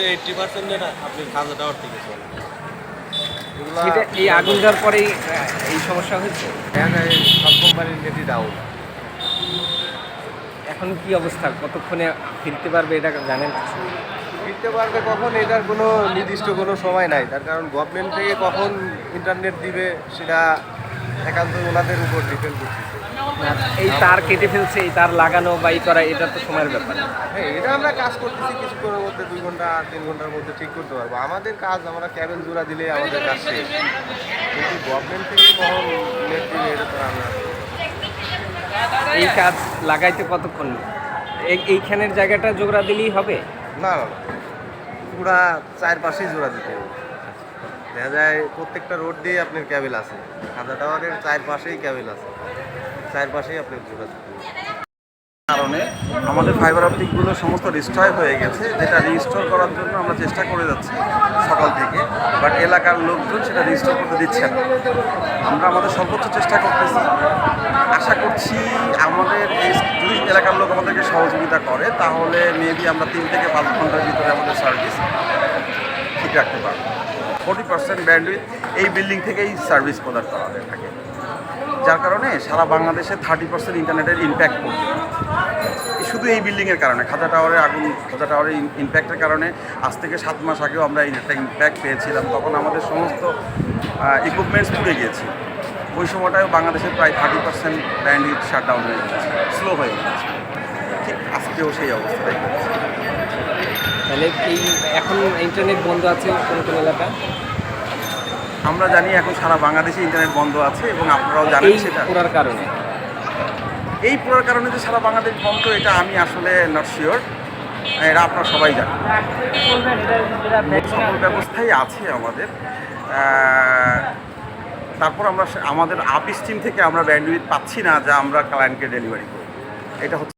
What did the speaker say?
হচ্ছে এইটটি পার্সেন্টের আপনি খাজা টাওয়ার থেকে চলে এটা এই আগুন যাওয়ার পরেই এই সমস্যা হয়েছে? দেখা যায় সব কোম্পানির নেটই ডাউন এখন কি অবস্থা? কতক্ষণে ফিরতে পারবে এটা জানেন? ফিরতে পারবে কখন এটার কোনো নির্দিষ্ট কোনো সময় নাই। তার কারণ গভর্নমেন্ট থেকে কখন ইন্টারনেট দিবে সেটা একান্ত ওনাদের উপর ডিপেন্ড করতেছে। এই তার কেটে ফেলছে এই তার লাগানো বা এই করা এটা তো সময়ের ব্যাপার। হ্যাঁ এটা আমরা কাজ করতেছি কিছু কিছুক্ষণের মধ্যে দুই ঘণ্টা তিন ঘণ্টার মধ্যে ঠিক করতে পারব। আমাদের কাজ আমরা ক্যাবেল জোড়া দিলে আমাদের কাজ শেষ। কিন্তু গভর্নমেন্ট থেকে নেট দিবে এটা তো আমরা এই কাজ লাগাইতে কতক্ষণ? এই- এইখানের জায়গাটা জোড়া দিলেই হবে? না না পুরা চারপাশেই জোড়া দিতে হবে। দেখা যায় প্রত্যেকটা রোড দিয়ে আপনার ক্যাবেল আছে। খাজা টাওয়ারের চারপাশেই ক্যাবেল আছে। চারপাশেই জোড়া দিতে কারণে আমাদের ফাইবার অপটিকগুলো সমস্ত রিস্টয় হয়ে গেছে, যেটা রিস্টোর করার জন্য আমরা চেষ্টা করে যাচ্ছি সকাল থেকে বাট এলাকার লোকজন সেটা রিস্টোর করতে দিচ্ছে না। আমরা আমাদের সর্বোচ্চ চেষ্টা করতেছি। আশা করছি আমাদের এই যদি এলাকার লোক আমাদেরকে সহযোগিতা করে, তাহলে মেবি আমরা তিন থেকে পাঁচ ঘণ্টার ভিতরে আমাদের সার্ভিস ঠিক রাখতে পারব। ফোর্টি পার্সেন্ট ব্যান্ডউইথ এই বিল্ডিং থেকেই সার্ভিস প্রদান করা হয়ে থাকে। যার কারণে সারা বাংলাদেশে থার্টি পার্সেন্ট ইন্টারনেটের ইম্প্যাক্ট পড়বে শুধু এই বিল্ডিংয়ের কারণে, খাজা টাওয়ারের আগুন, খাজা টাওয়ারের ইম্প্যাক্টের কারণে আজ থেকে সাত মাস আগেও আমরা একটা ইম্প্যাক্ট পেয়েছিলাম। তখন আমাদের সমস্ত ইকুইপমেন্টস পুড়ে গিয়েছে। ওই সময়টায় বাংলাদেশের প্রায় thirty percent band shut down হয়ে গেছে স্লো হয়ে গেছে ঠিক আজকেও সেই অবস্থাটাই তাহলে এই এখন ইন্টারনেট বন্ধ আছে কোন কোন এলাকা আমরা জানি এখন সারা বাংলাদেশে ইন্টারনেট বন্ধ আছে এবং আপনারাও জানেন সেটা। পুরার কারণে। এই পুরোর কারণে যে সারা বাংলাদেশ বন্ধ এটা আমি আসলে নট শিওর এটা আপনারা সবাই জানেন। সকল ব্যবস্থাই আছে আমাদের। তারপর আমরা আমাদের আপ স্ট্রিম থেকে আমরা ব্যান্ডউইথ পাচ্ছি না যা আমরা ক্লায়েন্টকে ডেলিভারি করি এটা হচ্ছে